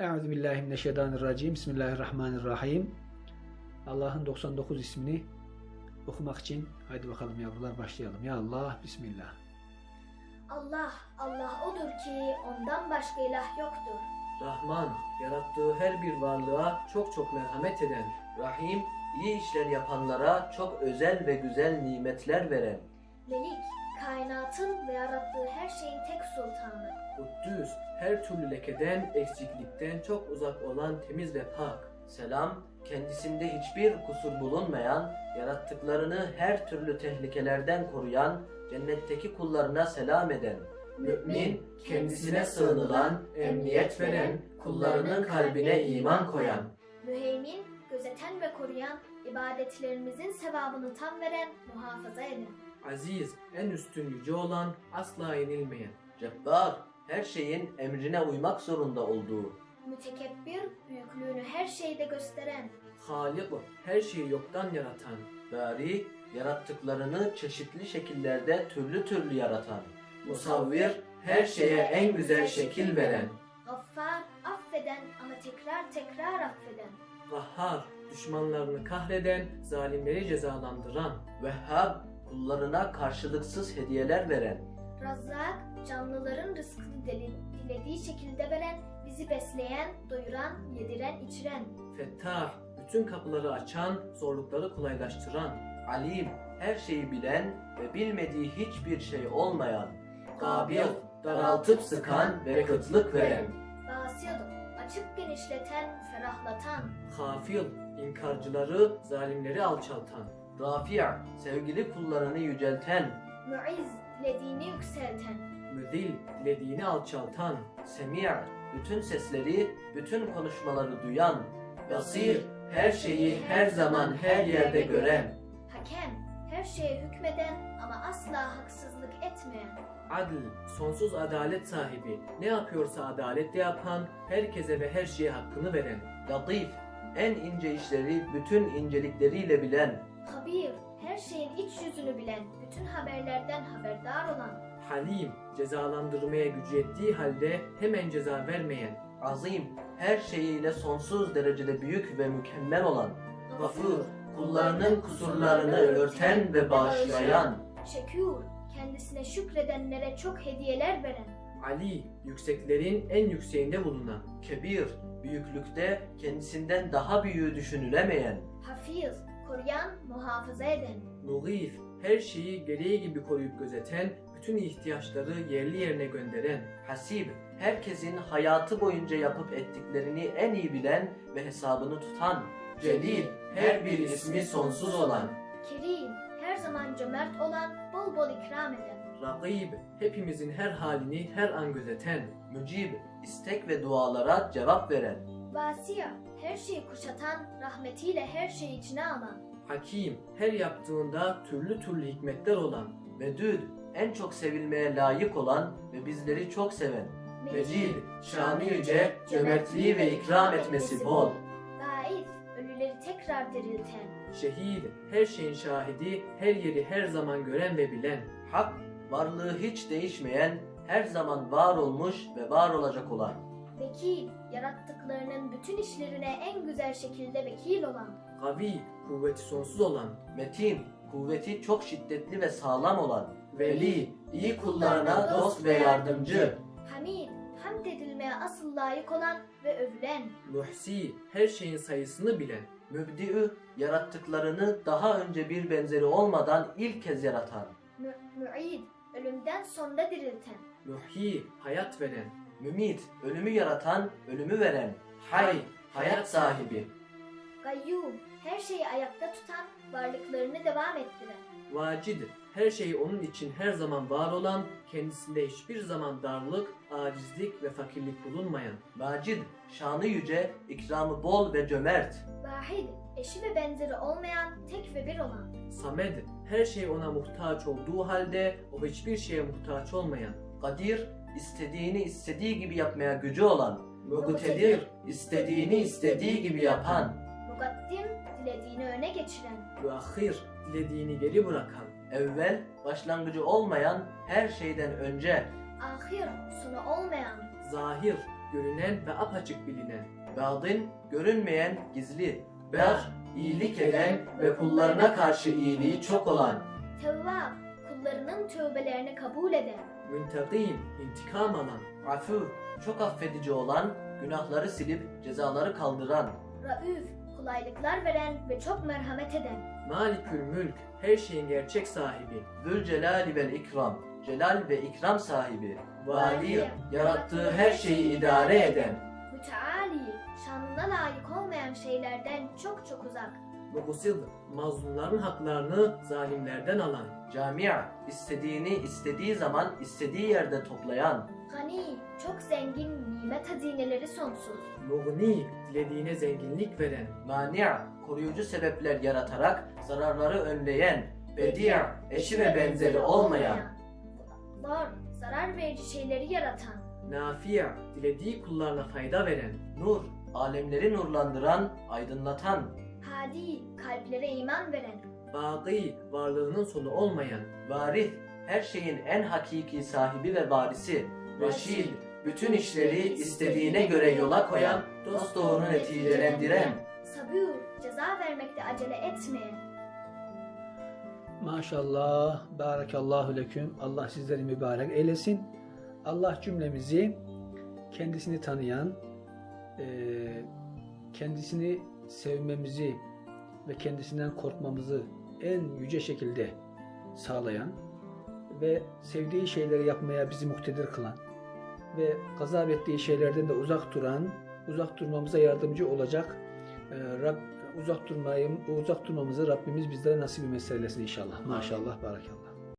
Euzu billahi mineşşeytanirracim. Bismillahirrahmanirrahim. Allah'ın 99 ismini okumak için haydi bakalım yavrular başlayalım. Ya Allah, Bismillah. Allah, Allah odur ki ondan başka ilah yoktur. Rahman, yarattığı her bir varlığa çok çok merhamet eden. Rahim, iyi işler yapanlara çok özel ve güzel nimetler veren. Melik, kainatın ve yarattığı her şeyin tek sultanı. Kuddüs, her türlü lekeden, eksiklikten çok uzak olan temiz ve pak. Selam, kendisinde hiçbir kusur bulunmayan, yarattıklarını her türlü tehlikelerden koruyan, cennetteki kullarına selam eden. Mümin, kendisine sığınılan, emniyet veren, kullarının kalbine iman koyan. Müheymin, gözeten ve koruyan, ibadetlerimizin sevabını tam veren, muhafaza eden. Aziz, en üstün yüce olan, asla yenilmeyen. Cebbar, her şeyin emrine uymak zorunda olduğu. Mütekebbir, büyüklüğünü her şeyde gösteren. Halik, her şeyi yoktan yaratan. Bari, yarattıklarını çeşitli şekillerde türlü türlü yaratan. Musavvir, her şeye en güzel şekil veren. Gaffar, affeden ama tekrar tekrar affeden. Kahhar, düşmanlarını kahreden, zalimleri cezalandıran. Vehhab, kullarına karşılıksız hediyeler veren. Razzak, canlıların rızkını dilediği şekilde veren, bizi besleyen, doyuran, yediren, içiren. Fettah, bütün kapıları açan, zorlukları kolaylaştıran. Alim, her şeyi bilen ve bilmediği hiçbir şey olmayan. Kabil, daraltıp sıkan ve kıtlık veren. Basit, açıp genişleten, ferahlatan. Hafil, inkarcıları, zalimleri alçaltan. Rafi', sevgili kullarını yücelten. Muiz, dilediğini yükselten. Müdil, dilediğini alçaltan. Semi', bütün sesleri, bütün konuşmaları duyan. Basir, her şeyi her zaman her yerde gören. Hakem, her şeye hükmeden ama asla haksızlık etmeyen. Adl, sonsuz adalet sahibi, ne yapıyorsa adaletle yapan, herkese ve her şeye hakkını veren. Latif, en ince işleri bütün incelikleriyle bilen. Habir, her şeyin iç yüzünü bilen, bütün haberlerden haberdar olan. Halim, cezalandırmaya gücü yettiği halde hemen ceza vermeyen. Azim, her şeyiyle sonsuz derecede büyük ve mükemmel olan. Gafur, kullarının kusurlarını örten ve bağışlayan. Şekûr, kendisine şükredenlere çok hediyeler veren. Ali, yükseklerin en yükseğinde bulunan. Kebir, büyüklükte kendisinden daha büyüğü düşünülemeyen. Hafiz, koruyan, muhafaza eden. Mugif, her şeyi gereği gibi koruyup gözeten, bütün ihtiyaçları yerli yerine gönderen. Hasib, herkesin hayatı boyunca yapıp ettiklerini en iyi bilen ve hesabını tutan. Celil, her bir ismi sonsuz olan. Kerim, her zaman cömert olan, bol bol ikram eden. Rakib, hepimizin her halini her an gözeten. Mücib, istek ve dualara cevap veren. Vasiya, her şeyi kuşatan, rahmetiyle her şeyi içine alan. Hakim, her yaptığında türlü türlü hikmetler olan. Vedud, en çok sevilmeye layık olan ve bizleri çok seven. Mecid, şanı yüce, cömertliği ve ikram etmesi bol. Tekrar dirilten. Şehid, her şeyin şahidi, her yeri her zaman gören ve bilen. Hak, varlığı hiç değişmeyen, her zaman var olmuş ve var olacak olan. Vekil, yarattıklarının bütün işlerine en güzel şekilde vekil olan. Kavi, kuvveti sonsuz olan. Metin, kuvveti çok şiddetli ve sağlam olan. Veli, iyi kullarına dost ve yardımcı. Hamid, hamd edilmeye asıl layık olan ve övülen. Muhsi, her şeyin sayısını bilen. Mübdi'ü, yarattıklarını daha önce bir benzeri olmadan ilk kez yaratan. Mü- Mü'id, ölümden sonra dirilten. Muhyi, hayat veren. Mümit, ölümü yaratan, ölümü veren. Hay, hayat sahibi. Gayyum, her şeyi ayakta tutan, varlıklarını devam ettiren. Vacid, her şey onun için her zaman var olan, kendisinde hiçbir zaman darlık, acizlik ve fakirlik bulunmayan. Macid, şanı yüce, ikramı bol ve cömert. Vahid, eşi ve benzeri olmayan, tek ve bir olan. Samed, her şey ona muhtaç olduğu halde o hiçbir şeye muhtaç olmayan. Kadir, istediğini istediği gibi yapmaya gücü olan. Muktedir, istediğini istediği gibi yapan. Geçiren. Ve ahir, dilediğini geri bırakan. Evvel, başlangıcı olmayan her şeyden önce. Ahir, sonu olmayan. Zahir, görünen ve apaçık bilinen. Badin, görünmeyen, gizli. Ber, iyilik eden ve kullarına karşı iyiliği çok olan. Tevvab, kullarının tövbelerini kabul eden. Müntakim, intikam alan. Afu, çok affedici olan, günahları silip cezaları kaldıran. Raüf, kolaylıklar veren ve çok merhamet eden. Malikül mülk, her şeyin gerçek sahibi. Zülcelali vel ikram, celal ve ikram sahibi. Vali, yarattığı her şeyi idare eden. Müteali, şanına layık olmayan şeylerden çok çok uzak. Mukusil, mazlumların haklarını zalimlerden alan. Camia, istediğini istediği zaman istediği yerde toplayan. Gani, çok zengin, nimet hazineleri sonsuz. Mugni, dilediğine zenginlik veren. Mani', koruyucu sebepler yaratarak zararları önleyen. Bedi', eşi ve benzeri olmayan. Var, zarar verici şeyleri yaratan. Nafi', dilediği kullarına fayda veren. Nur, alemleri nurlandıran, aydınlatan. Hadi, kalplere iman veren. Baki, varlığının sonu olmayan. Varih, her şeyin en hakiki sahibi ve varisi. Reşid, bütün işleri istediğine göre yola koyan, dosdoğru neticelendiren. Sabur, ceza vermekte acele etmeyen. Maşallah, barakallahu leküm. Allah sizleri mübarek eylesin. Allah cümlemizi kendisini tanıyan, eee, kendisini sevmemizi ve kendisinden korkmamızı en yüce şekilde sağlayan ve sevdiği şeyleri yapmaya bizi muktedir kılan ve gazap ettiği şeylerden de uzak duran, uzak durmamıza yardımcı olacak eee, Rab uzak durmayı, uzak durmamızı Rabbimiz bizlere nasip etsin inşallah. Maşallah, barakallah.